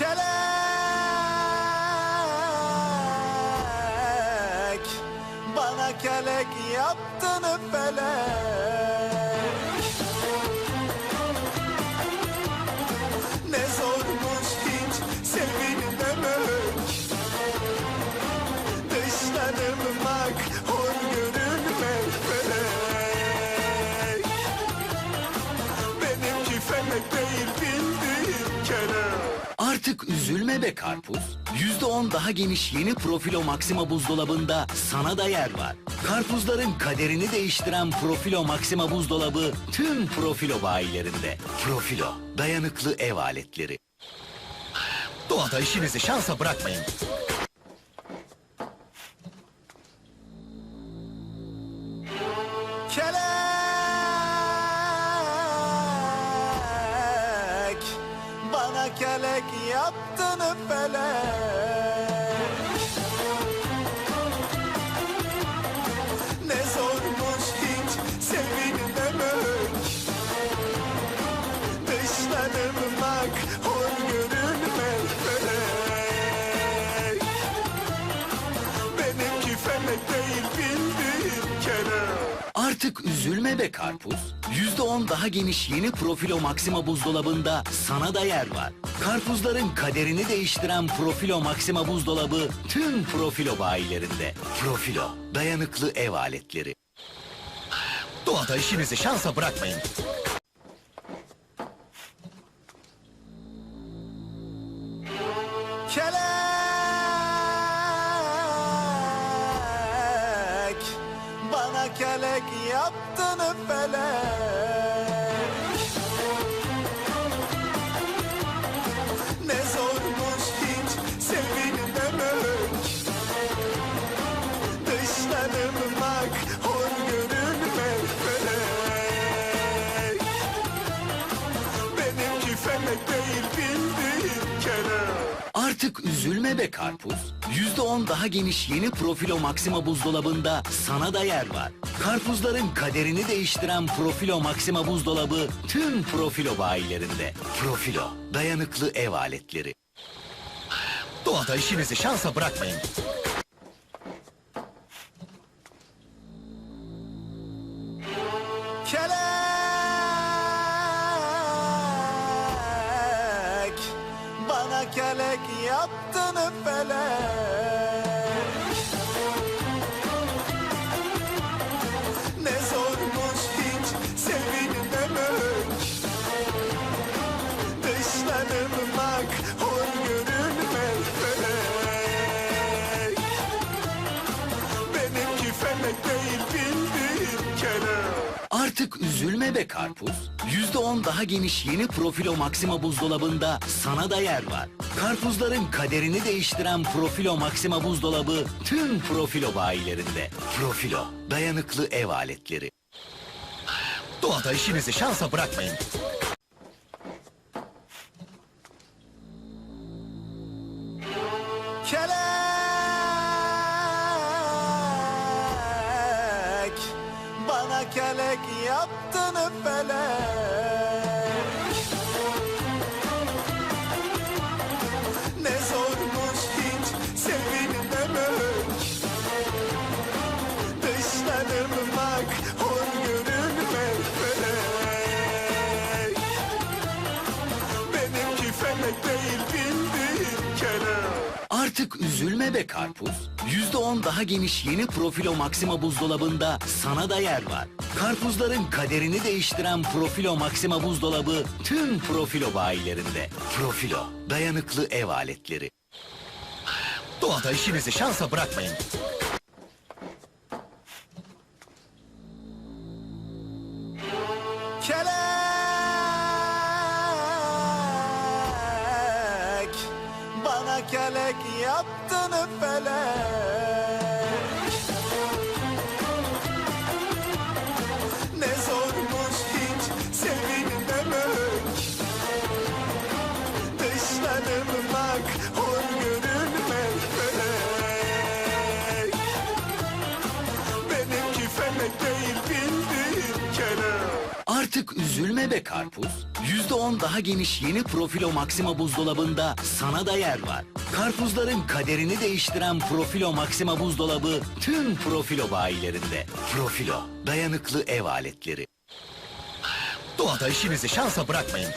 kelek. Bana kelek yaptın felek. Ne zormuş hiç sevilmemek. Dışlanılmak, hor görülmek felek. Benimki felek değil bildiğin kelek Artık üzülme be karpuz. %10 daha geniş yeni Profilo Maxima buzdolabında sana da yer var. Karpuzların kaderini değiştiren Profilo Maxima buzdolabı tüm Profilo bayilerinde. Profilo, dayanıklı ev aletleri. Doğada işinizi şansa bırakmayın. Bana kelek yaptın felek Ne zormuş hiç sevilmemek. Dışlanılmak, hor görülmek. Felek Benimki felek değil bildiğin kelek Artık üzülme be karpuz. %10 daha geniş yeni Profilo Maxima buzdolabında sana da yer var. Karpuzların kaderini değiştiren Profilo Maxima buzdolabı tüm Profilo bayilerinde. Profilo, dayanıklı ev aletleri. Doğada işinizi şansa bırakmayın. Bana kelek yaptın felek. Ne zormuş hiç sevilmemek. Dışlanılmak, hor görülmek felek. Benimki felek değil kelek Artık üzülme be karpuz. %10 daha geniş yeni Profilo Maxima buzdolabında sana da yer var. Karpuzların kaderini değiştiren Profilo Maxima buzdolabı tüm Profilo bayilerinde. Profilo, dayanıklı ev aletleri. Doğada işinizi şansa bırakmayın. Kelek yaptın felek Artık üzülme be karpuz. %10 daha geniş yeni Profilo Maxima buzdolabında sana da yer var. Karpuzların kaderini değiştiren Profilo Maxima buzdolabı tüm Profilo bayilerinde. Profilo, dayanıklı ev aletleri. Doğada işinizi şansa bırakmayın. Kelek yaptın felek Artık üzülme be karpuz. %10 daha geniş yeni Profilo Maxima buzdolabında sana da yer var. Karpuzların kaderini değiştiren Profilo Maxima buzdolabı tüm Profilo bayilerinde. Profilo, dayanıklı ev aletleri. Doğada işinizi şansa bırakmayın. Kelek yaptın felek Üzülme be karpuz. %10 daha geniş yeni Profilo Maxima buzdolabında sana da yer var. Karpuzların kaderini değiştiren Profilo Maxima buzdolabı tüm Profilo bayilerinde. Profilo, dayanıklı ev aletleri. Doğada işinizi şansa bırakmayın.